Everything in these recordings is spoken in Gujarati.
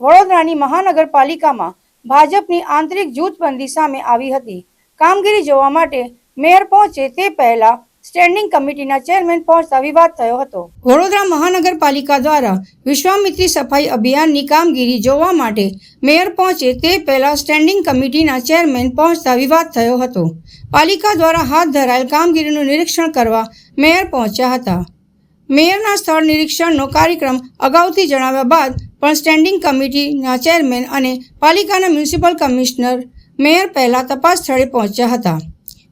વડોદરાની મહાનગરપાલિકામાં ભાજપની આંતરિક જૂથબંધી સામે આવી હતી. કામગીરી જોવા માટે મેયર પહોંચે તે પહેલા સ્ટેન્ડિંગ કમિટીના ચેરમેન પહોંચતા વિવાદ થયો હતો. વડોદરા મહાનગરપાલિકા દ્વારા વિશ્વામિત્રી સફાઈ અભિયાનની કામગીરી જોવા માટે મેયર પહોંચે તે પહેલા સ્ટેન્ડિંગ કમિટીના ચેરમેન પહોંચતા વિવાદ થયો હતો. પાલિકા દ્વારા હાથ ધરાયેલ કામગીરીનું નિરીક્ષણ કરવા મેયર પહોંચ્યા હતા. મેયરના સ્થળ નિરીક્ષણનો કાર્યક્રમ અગાઉથી જણાવ્યા બાદ પણ સ્ટેન્ડિંગ કમિટીના ચેરમેન અને પાલિકાના મ્યુનિસિપલ કમિશનર મેયર પહેલા તપાસ સ્થળે પહોંચ્યા હતા.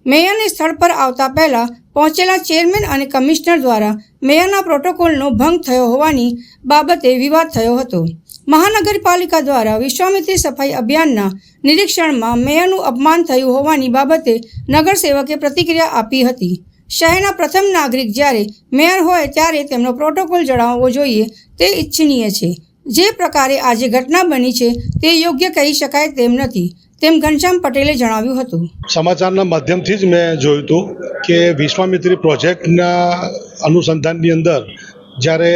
મેયરને સ્થળ પર આવતા પહેલા પહોંચેલા ચેરમેન અને કમિશનર દ્વારા મેયરના પ્રોટોકોલનો ભંગ થયો હોવાની બાબતે વિવાદ થયો હતો. મહાનગરપાલિકા દ્વારા વિશ્વામિત્રી સફાઈ અભિયાનના નિરીક્ષણમાં મેયરનું અપમાન થયું હોવાની બાબતે નગરસેવકે પ્રતિક્રિયા આપી હતી. શહેરના પ્રથમ નાગરિક જ્યારે મેયર હોય ત્યારે તેમનો પ્રોટોકોલ જણાવવો જોઈએ તે ઇચ્છનીય છે. જે પ્રકારે આજે ઘટના બની છે તે યોગ્ય કહી શકાય તેમ નથી, તેમ ઘનશ્યામ પટેલે જણાવ્યું હતું. સમાચારના માધ્યમથી જ મેં જોયું હતું કે વિશ્વામિત્રી પ્રોજેક્ટના અનુસંધાનની અંદર જ્યારે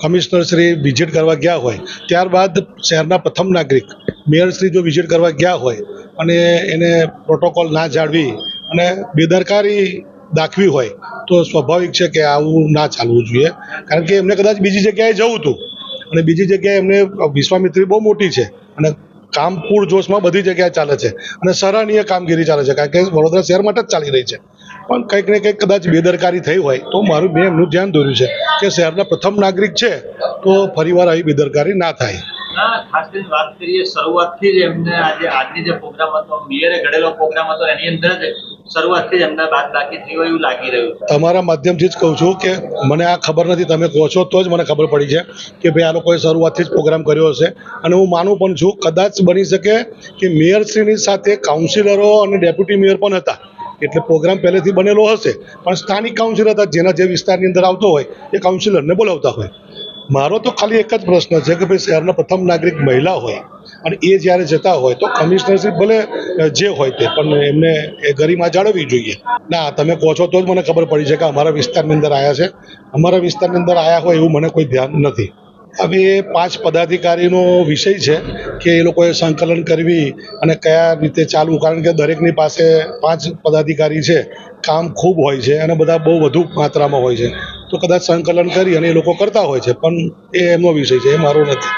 કમિશનર શ્રી વિઝિટ કરવા ગયા હોય, ત્યારબાદ શહેરના પ્રથમ નાગરિક મેયર શ્રી જો વિઝિટ કરવા ગયા હોય અને એને પ્રોટોકોલ ના જાળવી અને બેદરકારી દાખવી હોય તો સ્વાભાવિક છે કે આવું ના ચાલવું જોઈએ. કારણ કે એમને કદાચ બીજી જગ્યાએ જવું હતું. અને બીજી જગ્યાએ એમને વિશ્વામિત્રી બહુ મોટી છે. અને કામ પૂરજોશમાં બધી જગ્યાએ ચાલે છે. અને સરાહનીય કામગીરી ચાલે છે. કારણ કે વડોદરા શહેર માટે જ ચાલી રહી છે. પણ કંઈક ને કંઈક કદાચ બેદરકારી થઈ હોય તો મારું મેં એમનું ધ્યાન દોર્યું છે કે શહેરના પ્રથમ નાગરિક છે તો ફરીવાર આવી બેદરકારી ના થાય. વાત કરીએ, શરૂઆતથી જ એમને આજે, આજની જે પ્રોગ્રામ હતો, મેયરે ઘડેલો પ્રોગ્રામ હતો, એની અંદર જ શરૂઆતથી એમને બાદ બાકી થઈ એવું લાગી રહ્યું છે. તમારા માધ્યમથી જ કહું છું કે મને આ ખબર નથી, તમે કહો છો તો જ મને ખબર પડી છે કે ભાઈ આ લોકોએ શરૂઆતથી જ પ્રોગ્રામ કર્યો હશે. અને હું માનું પણ છું, કદાચ બની શકે કે મેયરશ્રીની સાથે કાઉન્સિલરો અને ડેપ્યુટી મેયર પણ હતા. એટલે પ્રોગ્રામ પહેલેથી બનેલો હશે, પણ સ્થાનિક કાઉન્સિલર હતા, જેના જે વિસ્તારની અંદર આવતો હોય, એ કાઉન્સિલરને બોલાવતા હોય. મારો તો ખાલી એક જ પ્રશ્ન છે કે ભાઈ શહેરના પ્રથમ નાગરિક મહિલા હોય અને એ જ્યારે જતા હોય તો કમિશનરશ્રી ભલે જે હોય તે, પણ એમને એ ગરિમા જાળવવી જોઈએ. ના, તમે કહો છો તો જ મને ખબર પડી છે કે અમારા વિસ્તારની અંદર આવ્યા છે. અમારા વિસ્તારની અંદર આવ્યા હોય એવું મને કોઈ ધ્યાન નથી. હવે એ પાંચ પદાધિકારીનો વિષય છે કે એ લોકોએ સંકલન કરવી અને કયા રીતે ચાલવું. કારણ કે દરેકની પાસે પાંચ પદાધિકારી છે. કામ ખૂબ હોય છે અને બધા બહુ વધુ માત્રામાં હોય છે. તો કદાચ સંકલન કરી અને એ લોકો કરતા હોય છે, પણ એ એમનો વિષય છે, એ મારો નથી.